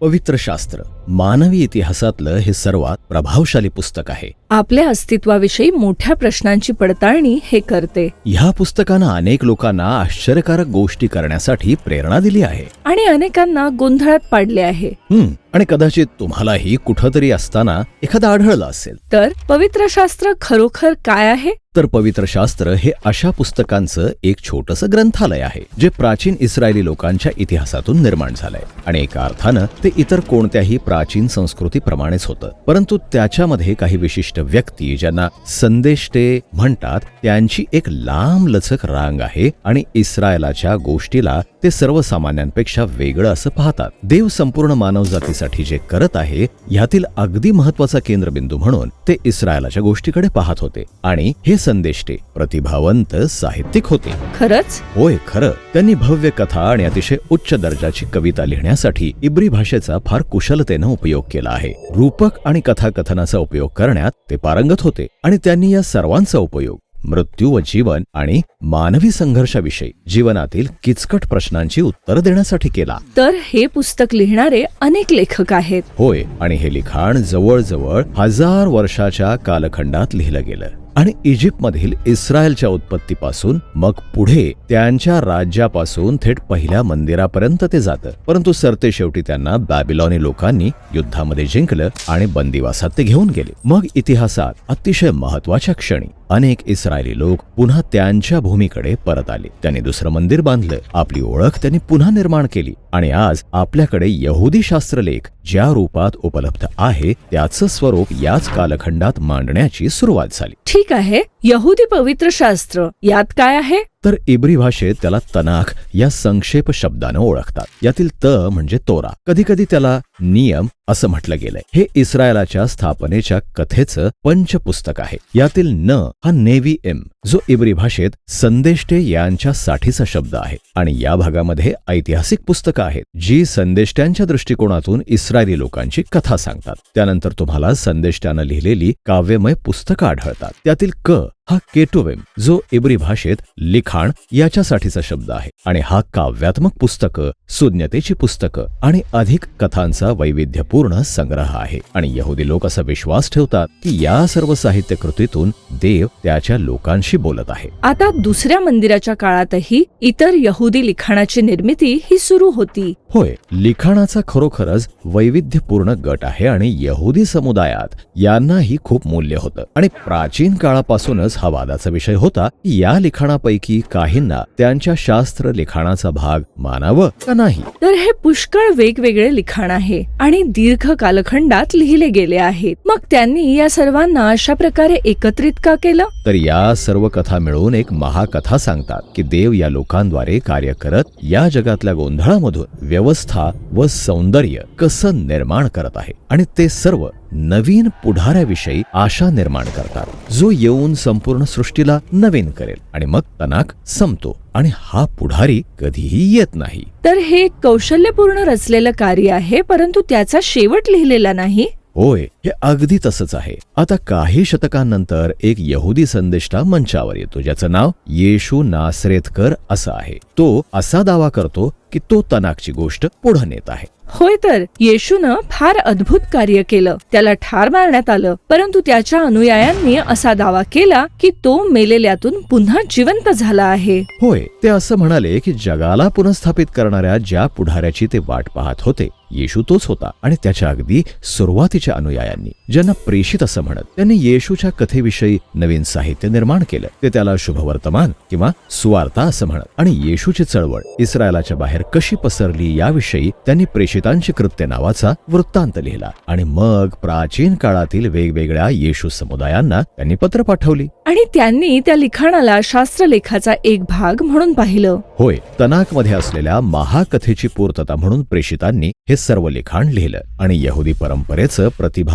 पवित्र शास्त्र मानवी इतिहासातलं हे सर्वात प्रभावशाली पुस्तक आहे. आपल्या अस्तित्वाविषयी मोठ्या प्रश्नांची पडताळणी हे करते. ह्या पुस्तकानं अनेक लोकांना आश्चर्यकारक गोष्टी करण्यासाठी प्रेरणा दिली आहे. आणि अनेकांना गोंधळात पाडले आहे. हम्म आणि कदाचित तुम्हालाही कुठंतरी असताना एखादं आढळलं असेल. तर पवित्र शास्त्र खरोखर काय आहे? तर पवित्र शास्त्र हे अशा पुस्तकांचं एक छोटस ग्रंथालय आहे जे प्राचीन इस्रायली लोकांच्या इतिहासातून निर्माण झालंय. आणि एका अर्थानं ते इतर कोणत्याही प्राचीन संस्कृतीप्रमाणेच होतं. परंतु त्याच्यामध्ये काही विशिष्ट व्यक्ती ज्यांना संदेशते म्हणतात त्यांची एक लांब लचक रांग आहे आणि इस्रायलाच्या गोष्टीला ते सर्वसामान्यांपेक्षा वेगळं असं पाहतात. देव संपूर्ण मानवजातीसाठी जे करत आहे ह्यातील अगदी महत्त्वाचा केंद्रबिंदू म्हणून ते इस्रायलाच्या गोष्टीकडे पाहत होते आणि हे संदेष्टे प्रतिभावंत साहित्यिक होते. खरंच? होय खरं. त्यांनी भव्य कथा आणि अतिशय उच्च दर्जाची कविता लिहिण्यासाठी इब्री भाषेचा फार कुशलतेनं उपयोग केला आहे. रूपक आणि कथाकथनाचा उपयोग करण्यात ते पारंगत होते आणि त्यांनी या सर्वांचा उपयोग मृत्यू व जीवन आणि मानवी संघर्षाविषयी जीवनातील किचकट प्रश्नांची उत्तर देण्यासाठी केला. तर हे पुस्तक लिहिणारे अनेक लेखक आहेत. होय आणि हे लिखाण जवळजवळ हजार वर्षाच्या कालखंडात लिहिलं गेलं. आणि इजिप्तमधील इस्रायलच्या उत्पत्तीपासून मग पुढे त्यांच्या राज्यापासून थेट पहिल्या मंदिरापर्यंत ते जातं. परंतु सरते शेवटी त्यांना बॅबिलॉनी लोकांनी युद्धामध्ये जिंकलं आणि बंदिवासात ते घेऊन गेले. मग इतिहासात अतिशय महत्त्वाच्या क्षणी अनेक इस्रायली लोक पुन्हा त्यांच्या भूमीकडे परत आले. त्यांनी दुसरं मंदिर बांधलं. आपली ओळख त्यांनी पुन्हा निर्माण केली. आणि आज आपल्याकडे यहुदी शास्त्रलेख ज्या रूपात उपलब्ध आहे त्याचं स्वरूप याच कालखंडात मांडण्याची सुरुवात झाली. ठीक आहे. यहुदी पवित्र शास्त्र यात काय आहे? तर इब्री भाषेत त्याला तनाख या संक्षेप शब्दानं ओळखतात. यातील त म्हणजे तोरा. कधी कधी त्याला नियम असं म्हटलं गेलंय. हे इस्रायलाच्या स्थापनेच्या कथेचं पंचपुस्तक आहे. यातील न हा नेव्ही एम जो इब्री भाषेत संदेष्टे यांच्यासाठीचा शब्द आहे. आणि या भागामध्ये ऐतिहासिक पुस्तकं आहेत जी संदेष्ट्यांच्या दृष्टिकोनातून इस्रायली लोकांची कथा सांगतात. त्यानंतर तुम्हाला संदेष्ट्यानं लिहिलेली काव्यमय पुस्तकं आढळतात. त्यातील क हा केटोवेम जो इब्री भाषेत लिखाण याच्यासाठीचा शब्द आहे आणि हा काव्यात्मक पुस्तकं सुज्ञतेची पुस्तकं आणि अधिक कथांचा वैविध्यपूर्ण संग्रह आहे. आणि यहुदी लोक असा विश्वास ठेवतात की या सर्व साहित्य कृतीतून देव त्याच्या लोकांशी बोलत आहे. आता दुसऱ्या मंदिराच्या काळातही इतर यहुदी लिखाणाची निर्मिती ही सुरू होती. होय लिखाणाचा खरोखरच वैविध्यपूर्ण गट आहे आणि यहुदी समुदायात यांनाही खूप मूल्य होतं. आणि प्राचीन काळापासूनच हा वादाचा विषय होता की या लिखाणापैकी काहींना त्यांच्या शास्त्र लिखाणाचा भाग मानावं का नाही? तर हे पुष्कळ वेगवेगळे लिखाण आहे आणि दीर्घ कालखंडात लिहिले गेले आहेत. मग त्यांनी या सर्वांना अशा प्रकारे एकत्रित का केलं? तर या सर्व कथा मिळून एक महाकथा सांगतात की देव या लोकांद्वारे कार्य करत या जगातल्या गोंधळामधून व्यवस्था व सौंदर्य कसं निर्माण करत आहे. आणि ते सर्व नवीन पुढाऱ्याविषयी आशा निर्माण करतात. जो येऊन संपूर्ण सृष्टीला नवीन करेल आणि मग तनाक संपतो आणि हा पुढारी कधीही येत नाही. तर हे कौशल्यपूर्ण रचलेलं कार्य आहे परंतु त्याचा शेवट लिहिलेला नाही? होय हे अगदी तसंच आहे. आता काही शतकांनंतर एक यहुदी संदेष्टा मंचावर येतो ज्याचं नाव येशू नासरेतकर असं आहे. तो असा दावा करतो की तो तनाकची गोष्ट पुढे नेत आहे. होय तर येशूनं फार अद्भुत कार्य केलं. त्याला ठार मारण्यात आलं. परंतु त्याच्या अनुयायांनी असा दावा केला की तो मेलेल्यातून पुन्हा जिवंत झाला आहे. होय ते असं म्हणाले की जगाला पुनर्स्थापित करणाऱ्या ज्या पुढाऱ्याची ते वाट पाहत होते येशू तोच होता आणि त्याच्या अगदी सुरुवातीच्या अनुयायांनी ज्यांना प्रेषित असं म्हणत त्यांनी येशूच्या कथेविषयी नवीन साहित्य निर्माण केलं. ते त्याला शुभवर्तमान किंवा सुवार्ता असं म्हणत. आणि येशूची चळवळ इस्रायलाच्या बाहेर कशी पसरली याविषयी त्यांनी प्रेषितांची कृत्य नावाचा वृत्तांत लिहिला. आणि मग प्राचीन काळातील वेगवेगळ्या येशू समुदायांना त्यांनी पत्र पाठवली. आणि त्यांनी त्या लिखाणाला शास्त्रलेखाचा एक भाग म्हणून पाहिलं. होय तनाकमध्ये असलेल्या महाकथेची पूर्तता म्हणून प्रेषितांनी हे सर्व लिखाण लिहिलं. आणि यहुदी परंपरेचं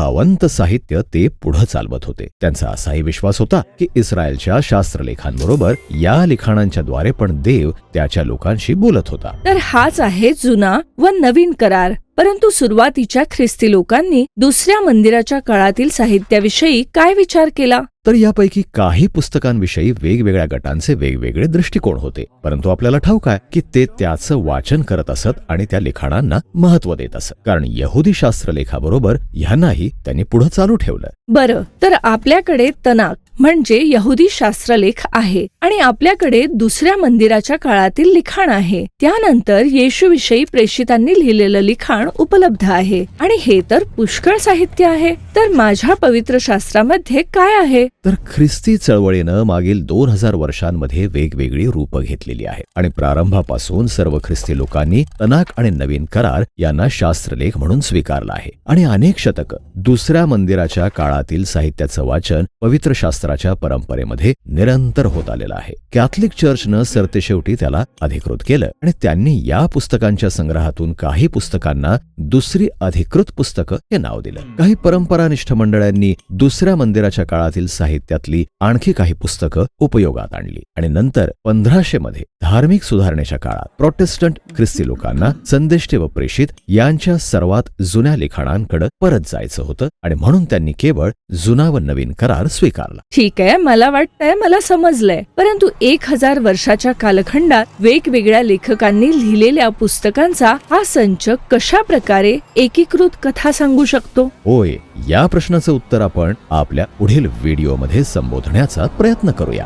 प्रतिभावंत साहित्य ते पुढे चालवत होते. त्यांचा असाही विश्वास होता की इस्रायलच्या शास्त्रलेखांबरोबर या लिखाणांच्या द्वारे पण देव त्याच्या लोकांशी बोलत होता. तर हाच आहे जुना व नवीन करार. परंतु सुरुवातीच्या ख्रिस्ती लोकांनी दुसऱ्या मंदिराच्या काळातील साहित्याविषयी काय विचार केला? तर यापैकी काही पुस्तकांविषयी वेगवेगळ्या गटांचे वेगवेगळे दृष्टिकोन होते. परंतु आपल्याला ठाऊक आहे की ते त्याचं वाचन करत असत आणि त्या लिखाणांना महत्त्व देत असत. कारण यहुदी शास्त्रलेखाबरोबर ह्यांनाही त्यांनी पुढे चालू ठेवलं. बरं तर आपल्याकडे तनाक म्हणजे यहुदी शास्त्रलेख आहे आणि आपल्याकडे दुसऱ्या मंदिराच्या काळातील लिखाण आहे. त्यानंतर येशूविषयी प्रेषितांनी लिहिलेलं लिखाण उपलब्ध आहे. आणि हे तर पुष्कळ साहित्य आहे. तर माझ्या पवित्र शास्त्रामध्ये काय आहे? तर ख्रिस्ती चळवळीनं मागील दोन हजार वर्षांमध्ये वेगवेगळी रूपं घेतलेली आहेत. आणि प्रारंभापासून सर्व ख्रिस्ती लोकांनी तनाक आणि नवीन करार यांना शास्त्रलेख म्हणून स्वीकारला आहे. आणि अनेक शतक दुसऱ्या मंदिराच्या काळातील साहित्याचं वाचन पवित्र शास्त्र शास्त्राच्या परंपरेमध्ये निरंतर होत आलेलं आहे. कॅथलिक चर्चनं सरतेशेवटी त्याला अधिकृत केलं आणि त्यांनी या पुस्तकांच्या संग्रहातून काही पुस्तकांना दुसरी अधिकृत पुस्तकं हे नाव दिलं. काही परंपरानिष्ठ मंडळांनी दुसऱ्या मंदिराच्या काळातील साहित्यातली आणखी काही पुस्तकं उपयोगात आणली आणि नंतर पंधराशे मध्ये धार्मिक सुधारणेच्या काळात प्रोटेस्टंट ख्रिस्ती लोकांना संदेष्टे व प्रेषित यांच्या सर्वात जुन्या लिखाणांकडे परत जायचं होतं आणि म्हणून त्यांनी केवळ जुना व नवीन करार स्वीकारला. ठीक आहे मला वाटतंय मला समजलंय. परंतु एक हजार वर्षाच्या कालखंडात वेगवेगळ्या लेखकांनी लिहिलेल्या पुस्तकांचा हा संच कशा प्रकारे एकीकृत कथा सांगू शकतो? होय या प्रश्नाचं उत्तर आपण आपल्या पुढील व्हिडिओमध्ये संबोधण्याचा प्रयत्न करूया.